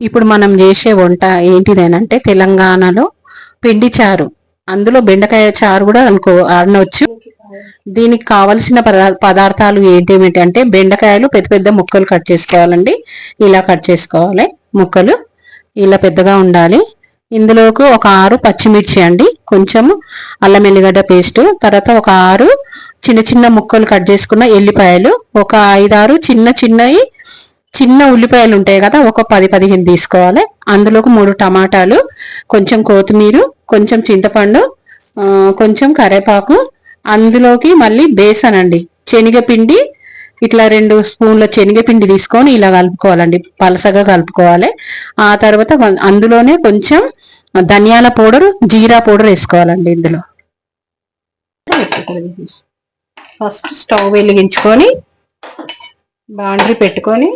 ఇప్పుడు మనం చేసే వంట ఏంటిదేనంటే తెలంగాణలో పిండి చారు. అందులో బెండకాయ చారు కూడా అనుకో అనవచ్చు దీనికి కావలసిన పదార్థాలు ఏంటేమిటంటే అంటే బెండకాయలు పెద్ద పెద్ద ముక్కలు కట్ చేసుకోవాలండి. ఇలా కట్ చేసుకోవాలి ముక్కలు. ఇలా పెద్దగా ఉండాలి. ఇందులోకి ఒక ఆరు పచ్చిమిర్చి అండి. కొంచెం అల్లం ఎల్లిగడ్డ పేస్ట్ తర్వాత ఒక ఆరు చిన్న చిన్న ముక్కలు కట్ చేసుకున్న ఎల్లిపాయలు ఒక ఐదారు చిన్న చిన్నవి చిన్న ఉల్లిపాయలు ఉంటాయి కదా ఒక పది పదిహేను తీసుకోవాలి. అందులోకి మూడు టమాటాలు కొంచెం కొత్తిమీర కొంచెం చింతపండు కొంచెం కరేపాకు. అందులోకి మళ్ళీ బేసన్ అండి. శనగపిండి ఇట్లా రెండు స్పూన్ల శనగపిండి తీసుకొని ఇలా కలుపుకోవాలండి. పలసగా కలుపుకోవాలి. ఆ తర్వాత అందులోనే కొంచెం ధనియాల పౌడర్ జీరా పౌడర్ వేసుకోవాలండి ఇందులో. ఫస్ట్ స్టవ్ వెలిగించుకొని బాండ్రీ పెట్టుకొని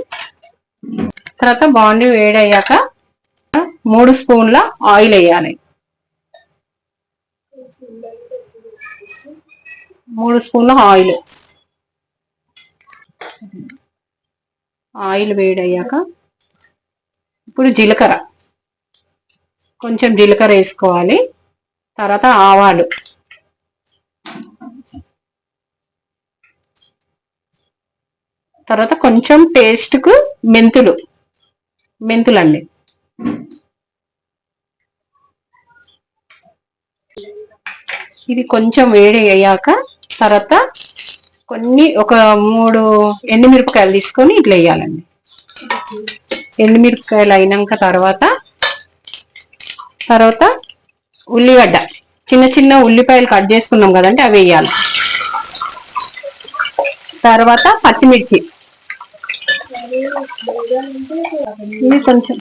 తర్వాత బాండ్రీ వేడయ్యాక మూడు స్పూన్ల ఆయిల్ వేయాలి. మూడు స్పూన్ల ఆయిల్ ఆయిల్ వేడయ్యాక ఇప్పుడు జీలకర్ర. కొంచెం జీలకర్ర వేసుకోవాలి. తర్వాత ఆవాలు. తర్వాత కొంచెం టేస్ట్కు మెంతులు మెంతులండి. ఇది కొంచెం వేడి అయ్యాక తర్వాత కొన్ని ఒక మూడు ఎండుమిరపకాయలు తీసుకొని ఇట్లా వేయాలండి. ఎండుమిరపకాయలు అయినాక తర్వాత తర్వాత ఉల్లిగడ్డ. చిన్న చిన్న ఉల్లిపాయలు కట్ చేసుకున్నాం కదండి అవి వేయాలి. తర్వాత పచ్చిమిర్చి. ఇది కొంచెం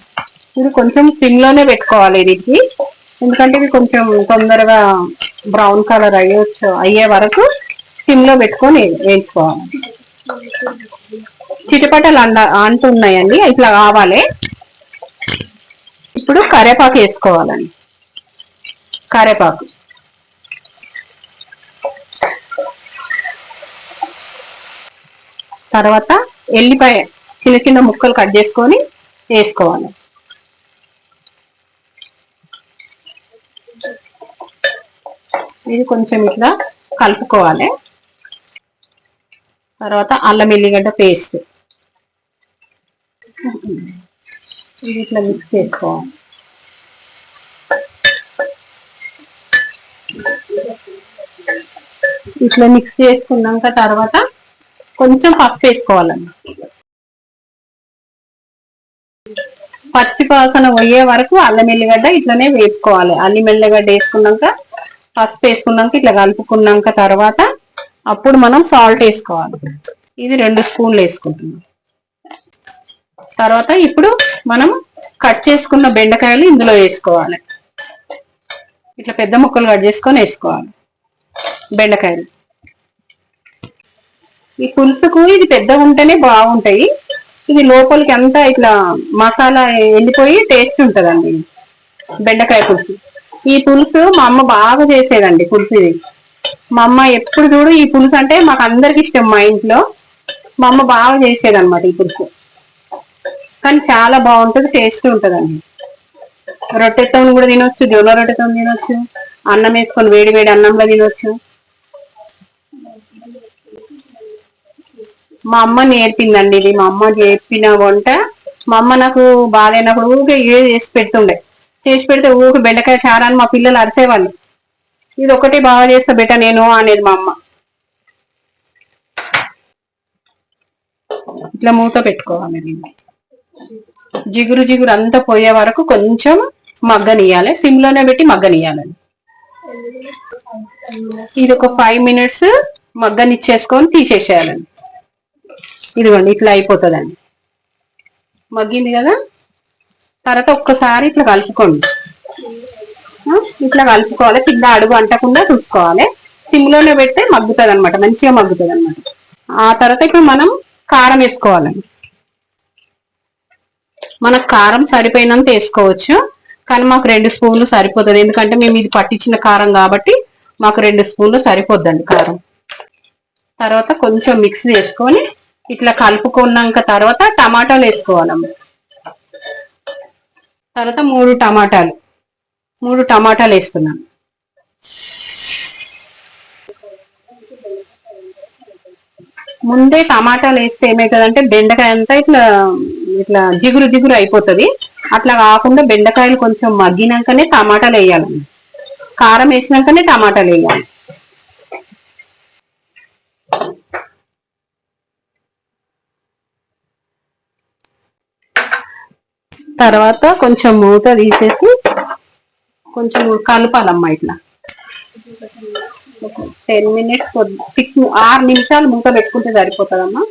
ఇది కొంచెం సిమ్లోనే పెట్టుకోవాలి ఇది ఎందుకంటే ఇది కొంచెం తొందరగా బ్రౌన్ కలర్ అయ్యొచ్చు అయ్యే వరకు సిమ్లో పెట్టుకొని వేసుకోవాలి చిటపటలు అండ అంటున్నాయండి ఇట్లా కావాలి. ఇప్పుడు కరేపాకు వేసుకోవాలండి. కరేపాకు. తర్వాత ఎల్లిపాయ చిన్న చిన్న ముక్కలు కట్ చేసుకొని వేసుకోవాలి. ఇది కొంచెం ఇట్లా కలుపుకోవాలి. తర్వాత అల్లం ఎల్లిగడ్డ పేస్ట్. ఇది ఇట్లా మిక్స్ చేసుకోవాలి. ఇట్లా మిక్స్ చేసుకున్నాక తర్వాత కొంచెం పసుపు వేసుకోవాలండి పచ్చి పాసన పోయే వరకు అల్లం ఎల్లిగడ్డ ఇట్లనే వేసుకోవాలి అల్లం ఎల్లిగడ్డ వేసుకున్నాక పసుపు వేసుకున్నాక ఇట్లా కలుపుకున్నాక తర్వాత అప్పుడు మనం సాల్ట్ వేసుకోవాలి. ఇది రెండు స్పూన్లు వేసుకుంటున్నాం. తర్వాత ఇప్పుడు మనం కట్ చేసుకున్న బెండకాయలు ఇందులో వేసుకోవాలి. ఇట్లా పెద్ద ముక్కలు కట్ చేసుకొని వేసుకోవాలి బెండకాయలు. ఈ పులుసుకు ఇది పెద్దగా ఉంటేనే బాగుంటాయి. ఇది లోపలికి అంతా ఇట్లా మసాలా ఎండిపోయి టేస్ట్ ఉంటదండి. బెండకాయ పులుసు. ఈ పులుసు మా అమ్మ బాగా చేసేదండి పులుసు ఇది మా అమ్మ ఎప్పుడు చూడు ఈ పులుసు అంటే మాకు అందరికి ఇష్టం మా ఇంట్లో. మా అమ్మ బాగా చేసేదన్నమాట ఈ పులుసు. కానీ చాలా బాగుంటుంది టేస్ట్ ఉంటుందండి. రొట్టెతో కూడా తినొచ్చు జొన్న రొట్టెతో తినొచ్చు అన్నం వేసుకొని వేడి వేడి అన్నంలో తినొచ్చు. మా అమ్మ నేర్పిందండి ఇది. మా అమ్మ చెప్పిన వంట మా అమ్మ నాకు బాగాలేనప్పుడు ఊరికే ఇవే చేసి పెడుతుండే. చేసి పెడితే ఊరికి బెండకాయ చారాన్ని మా పిల్లలు అరిసేవాళ్ళు. ఇది ఒకటి బాగా చేస్తా బెట నేను అనేది మా అమ్మ. ఇట్లా మూత పెట్టుకోవాలి దీన్ని జిగురు జిగురు అంతా పోయే వరకు కొంచెం మగ్గనియాలి సిమ్లోనే పెట్టి మగ్గనియాలండి ఇది ఒక ఫైవ్ మినిట్స్ మగ్గనిచ్చేసుకొని తీసేసేయాలండి. ఇదిగోండి ఇట్లా అయిపోతుందండి. మగ్గింది కదా? తర్వాత ఒక్కసారి ఇట్లా కలుపుకోండి. ఇట్లా కలుపుకోవాలి. కింద అడుగు అంటకుండా చూసుకోవాలి సిమ్లోనే పెడితే మగ్గుతుంది అనమాట మంచిగా మగ్గుతుంది అనమాట ఆ తర్వాత ఇప్పుడు మనం కారం వేసుకోవాలండి. మనకు కారం సరిపోయినంత వేసుకోవచ్చు. కానీ మాకు రెండు స్పూన్లు సరిపోతుంది. ఎందుకంటే మేము ఇది పట్టించిన కారం కాబట్టి మాకు రెండు స్పూన్లు సరిపోద్దండి కారం. తర్వాత కొంచెం మిక్స్ చేసుకొని ఇట్లా కలుపుకున్నాక తర్వాత టమాటాలు వేసుకోవాలమ్మ తర్వాత మూడు టమాటాలు. మూడు టమాటాలు వేస్తున్నాను. ముందే టమాటాలు వేస్తే ఏమవుతుందంటే బెండకాయ అంతా ఇట్లా ఇట్లా జిగురు జిగురు అయిపోతుంది. అట్లా కాకుండా బెండకాయలు కొంచెం మగ్గినాకనే టమాటాలు వేయాలి కారం వేసినాకనే టమాటాలు వేయాలి. తర్వాత కొంచెం మూత తీసేసి కొంచెం కలపాలమ్మా ఇట్లా. టెన్ మినిట్స్ సిక్స్ ఆరు నిమిషాలు మూత పెట్టుకుంటే సరిపోతుందమ్మా.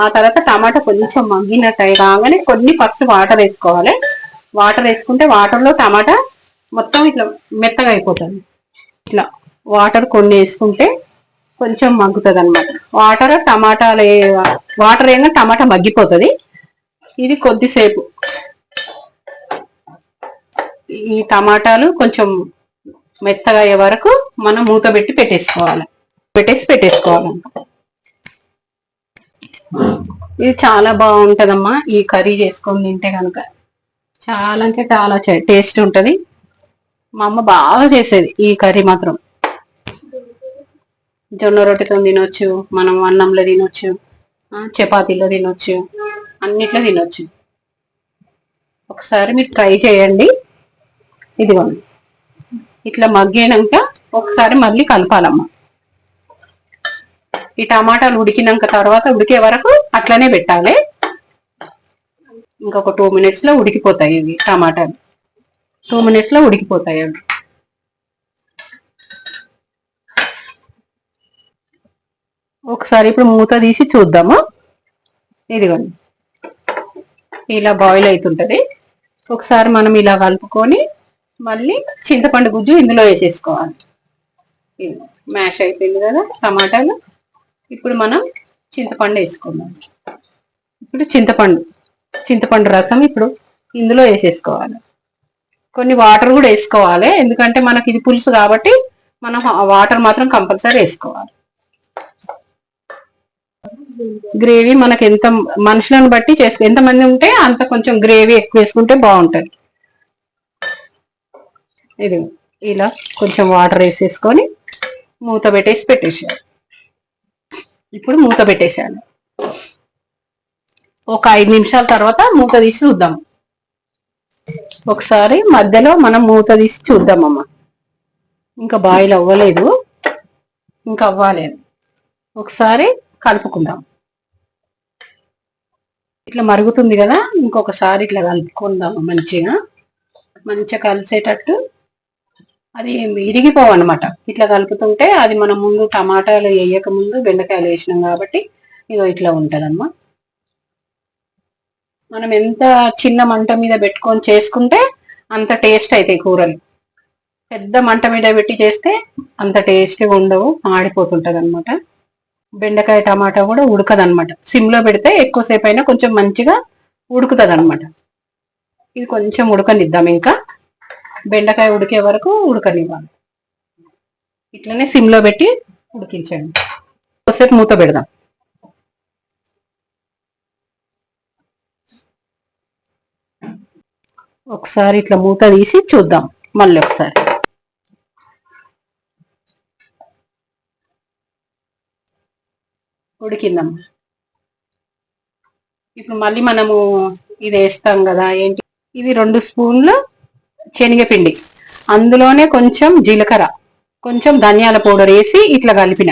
ఆ తర్వాత టమాటా కొంచెం మగ్గినట్టు కాగానే రాగానే కొన్ని ఫస్ట్ వాటర్ వేసుకోవాలి. వాటర్ వేసుకుంటే వాటర్లో టమాటా మొత్తం ఇట్లా మెత్తగా అయిపోతుంది. ఇట్లా వాటర్ కొన్ని వేసుకుంటే కొంచెం మగ్గుతుంది అనమాట వాటర్ టమాటాలు వాటర్ వేయంగా టమాటా మగ్గిపోతుంది. ఇది కొద్దిసేపు ఈ టమాటాలు కొంచెం మెత్తగా అయ్యే వరకు మనం మూత పెట్టి పెట్టేసుకోవాలి. పెట్టేసి పెట్టేసుకోవాలి. ఇది చాలా బాగుంటదమ్మా. ఈ కర్రీ చేసుకొని తింటే కనుక. చాలా అంటే చాలా టేస్ట్ ఉంటుంది. మా అమ్మ బాగా చేసేది ఈ కర్రీ మాత్రం. జొన్న రొట్టెతో తినొచ్చు మనం అన్నంలో తినొచ్చు చపాతీలో తినొచ్చు అన్నిట్లో తినొచ్చు. ఒకసారి మీరు ట్రై చేయండి. ఇదిగోండి. ఇట్లా మగ్గినాక ఒకసారి మళ్ళీ కలపాలమ్మా. ఈ టమాటాలు ఉడికినాక తర్వాత ఉడికే వరకు అట్లనే పెట్టాలి. ఇంకొక టూ మినిట్స్లో ఉడికిపోతాయి ఇవి టమాటాలు. టూ మినిట్స్లో ఉడికిపోతాయి అవి. ఒకసారి ఇప్పుడు మూత తీసి చూద్దాము. ఇదిగోండి. ఇలా బాయిల్ అవుతుంటది. ఒకసారి మనం ఇలా కలుపుకొని మళ్ళీ చింతపండు గుజ్జు ఇందులో వేసేసుకోవాలి. మ్యాష్ అయిపోయింది కదా టమాటాలు. ఇప్పుడు మనం చింతపండు వేసుకుందాం. ఇప్పుడు చింతపండు చింతపండు రసం ఇప్పుడు ఇందులో వేసేసుకోవాలి. కొన్ని వాటర్ కూడా వేసుకోవాలి. ఎందుకంటే మనకి ఇది పులుసు కాబట్టి మనం వాటర్ మాత్రం కంపల్సరీ వేసుకోవాలి. గ్రేవీ మనకి ఎంత మనుషులను బట్టి చేసుకో ఎంతమంది ఉంటే అంత కొంచెం గ్రేవీ ఎక్కువ వేసుకుంటే బాగుంటుంది. ఇది ఇలా కొంచెం వాటర్ వేసేసుకొని మూత పెట్టేసి పెట్టేసాను ఇప్పుడు మూత పెట్టేశాను ఒక ఐదు నిమిషాల తర్వాత మూత తీసి చూద్దాం. ఒకసారి మధ్యలో మనం మూత తీసి చూద్దామమ్మ ఇంకా బాయిల్ అవ్వలేదు. ఇంకా అవ్వలేదు. ఒకసారి కలుపుకుందాం. ఇట్లా మరుగుతుంది కదా ఇంకొకసారి ఇట్లా కలుపుకుందాం మంచిగా. మంచిగా కలిసేటట్టు అది ఇరిగిపోవన్నమాట ఇట్లా కలుపుతుంటే అది మనం ముందు టమాటాలు వేయక ముందు బెండకాయలు వేసినాం కాబట్టి ఇగో ఇట్లా ఉంటదమ్మా మనం ఎంత చిన్న మంట మీద పెట్టుకొని చేసుకుంటే అంత టేస్ట్ అవుతాయి కూరలు. పెద్ద మంట మీద పెట్టి చేస్తే అంత టేస్ట్గా ఉండవు మాడిపోతుంటది అనమాట బెండకాయ టమాటా కూడా ఉడకదనమాట సిమ్లో పెడితే ఎక్కువసేపు అయినా కొంచెం మంచిగా ఉడుకుతుంది అనమాట ఇది కొంచెం ఉడకనిద్దాం ఇంకా. బెండకాయ ఉడికే వరకు ఉడకనివ్వాలి. ఇట్లనే సిమ్లో పెట్టి ఉడికించండి. కొద్దిసేపు మూత పెడదాం. ఒకసారి ఇట్లా మూత తీసి చూద్దాం. మళ్ళీ ఒకసారి. ఉడికిందమ్మా. ఇప్పుడు మళ్ళీ మనము ఇది వేస్తాం కదా ఏంటి? ఇది రెండు స్పూన్లు శనగపిండి. అందులోనే కొంచెం జీలకర్ర కొంచెం ధనియాల పౌడర్ వేసి ఇట్లా కలిపిన.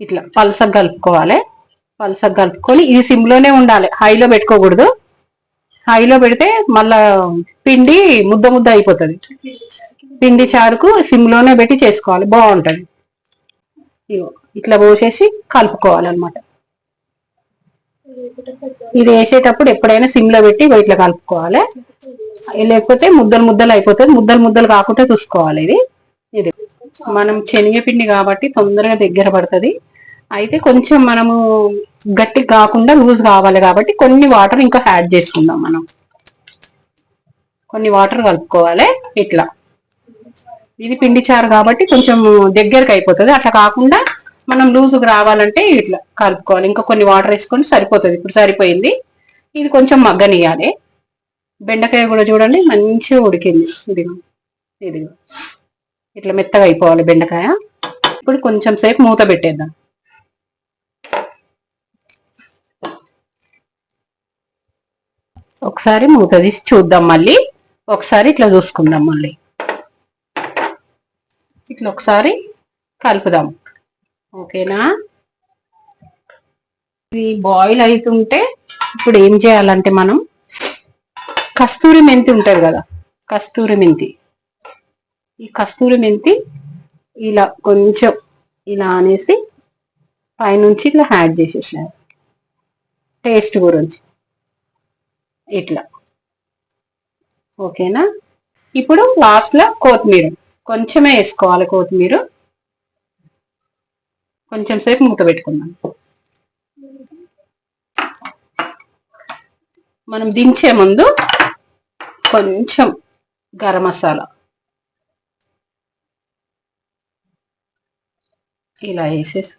ఇట్లా పలసగా కలుపుకోవాలి. పలసగా కలుపుకొని ఇది సిమ్లోనే ఉండాలి. హైలో పెట్టుకోకూడదు. హైలో పెడితే మళ్ళా పిండి ముద్ద ముద్ద అయిపోతుంది. పిండి చారుకు సిమ్లోనే పెట్టి చేసుకోవాలి. బాగుంటుంది. ఇట్లా పోసేసి కలుపుకోవాలన్నమాట. ఇది వేసేటప్పుడు ఎప్పుడైనా సిమ్లో పెట్టి ఇట్లా కలుపుకోవాలి. లేకపోతే ముద్దలు ముద్దలు అయిపోతుంది ముద్దలు ముద్దలు కాకుండా చూసుకోవాలి ఇది. ఇది మనం శనగపిండి కాబట్టి తొందరగా దగ్గర పడుతుంది. అయితే కొంచెం మనము గట్టి కాకుండా లూజ్ కావాలి కాబట్టి కొన్ని వాటర్ ఇంకా యాడ్ చేసుకుందాం మనం. కొన్ని వాటర్ కలుపుకోవాలి ఇట్లా. ఇది పిండి చారు కాబట్టి కొంచెం దగ్గరకు అయిపోతుంది. అట్లా కాకుండా మనం లూజుగా రావాలంటే ఇట్లా కలుపుకోవాలి. ఇంకా కొన్ని వాటర్ వేసుకొని సరిపోతుంది. ఇప్పుడు సరిపోయింది. ఇది కొంచెం మగ్గనియాలి బెండకాయ కూడా చూడండి మంచిగా ఉడికింది. ఇదిగో ఇదిగో. ఇట్లా మెత్తగా అయిపోవాలి బెండకాయ. ఇప్పుడు కొంచెం సేపు మూత పెట్టేద్దాం. ఒకసారి మూత తీసి చూద్దాం మళ్ళీ. ఒకసారి ఇట్లా చూసుకుందాం మళ్ళీ. ఇట్లా ఒకసారి కలుపుదాం. ఓకేనా? ఇది బాయిల్ అవుతుంటే ఇప్పుడు ఏం చేయాలంటే మనం కస్తూరి మెంతి ఉంటుంది కదా కస్తూరి మెంతి. ఈ కస్తూరి మెంతి ఇలా కొంచెం ఇలా అనేసి పైనుంచి ఇట్లా యాడ్ చేసేసాను. టేస్ట్ గురించి. ఇట్లా. ఓకేనా? ఇప్పుడు లాస్ట్లో కొత్తిమీర. కొంచెమే వేసుకోవాలి కొత్తిమీర. కొంచెం సేపు మూత పెట్టుకుందాం. మనం దించే ముందు కొంచెం గరం మసాలా ఇలా వేసేసి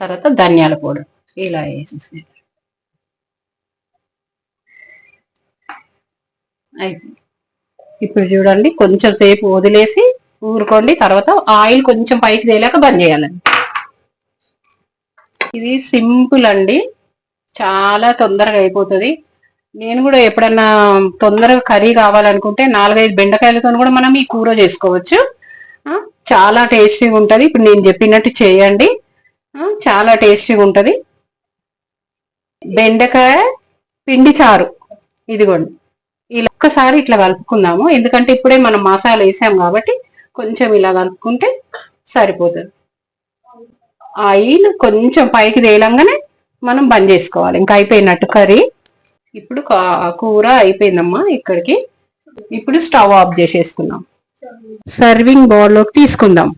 తర్వాత ధనియాల పౌడర్ ఇలా వేసేసి. అయిపోయింది ఇప్పుడు చూడండి కొంచెం సేపు వదిలేసి ఊరుకోండి తర్వాత ఆయిల్ కొంచెం పైకి తేలాక బంద్ చేయాలండి. ఇది సింపుల్ అండి. చాలా తొందరగా అయిపోతుంది. నేను కూడా ఎప్పుడన్నా తొందరగా కర్రీ కావాలనుకుంటే నాలుగైదు బెండకాయలతో కూడా మనం ఈ కూర చేసుకోవచ్చు. చాలా టేస్టీగా ఉంటుంది. ఇప్పుడు నేను చెప్పినట్టు చేయండి. చాలా టేస్టీగా ఉంటుంది. బెండకాయ పిండి చారు ఇదిగోండి. ఇలా ఒక్కసారి ఇట్లా కలుపుకుందాము. ఎందుకంటే ఇప్పుడే మనం మసాలా వేసాం కాబట్టి కొంచెం ఇలా కలుపుకుంటే సరిపోతుంది. ఆయిల్ కొంచెం పైకి తేలంగానే మనం బంద్ చేసుకోవాలి. ఇంకా అయిపోయినట్టు కర్రీ. ఇప్పుడు కూర అయిపోయిందమ్మా ఇక్కడికి. ఇప్పుడు స్టవ్ ఆఫ్ చేసేసుకుందాం. సర్వింగ్ బౌల్లోకి తీసుకుందాం.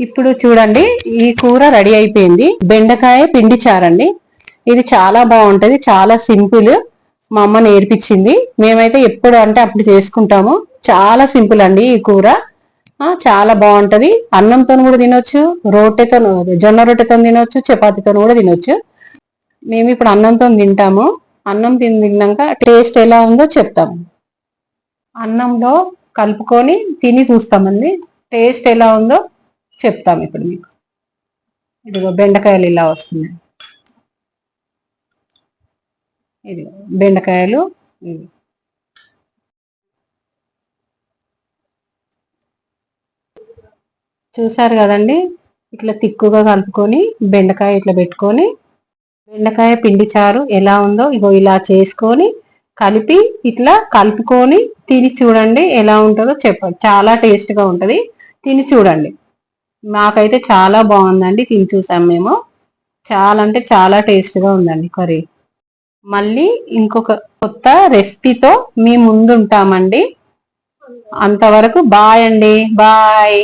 ఇప్పుడు చూడండి ఈ కూర రెడీ అయిపోయింది. బెండకాయ పిండి చారండి. ఇది చాలా బాగుంటుంది చాలా సింపుల్. మా అమ్మ నేర్పించింది. మేమైతే ఎప్పుడు అంటే అప్పుడు చేసుకుంటాము. చాలా సింపుల్ అండి ఈ కూర. చాలా బాగుంటది. అన్నంతో కూడా తినొచ్చు రోటెతో జొన్న రొట్టెతో తినొచ్చు చపాతీతో కూడా తినొచ్చు. మేము ఇప్పుడు అన్నంతో తింటాము. అన్నం తిని తిన్నాక టేస్ట్ ఎలా ఉందో చెప్తాము అన్నంలో కలుపుకొని తిని చూస్తామండి. టేస్ట్ ఎలా ఉందో చెప్తాం ఇప్పుడు మీకు. ఇదిగో బెండకాయలు ఇలా వస్తున్నాయి. ఇది బెండకాయలు ఇవి. చూసారు కదండి? ఇట్లా తిక్కుగా కలుపుకొని బెండకాయ ఇట్లా పెట్టుకొని బెండకాయ పిండి చారు ఎలా ఉందో ఇగో ఇలా చేసుకొని కలిపి ఇట్లా కలుపుకొని తిని చూడండి ఎలా ఉంటుందో చెప్పండి చాలా టేస్ట్గా ఉంటుంది. తిని చూడండి. మాకైతే చాలా బాగుందండి తిని చూసాం మేము. చాలా అంటే చాలా టేస్ట్గా ఉందండి కర్రీ. మళ్ళీ ఇంకొక కొత్త రెసిపీతో మీ ముందుంటామండి. అంతవరకు బాయ్ అండి బాయ్.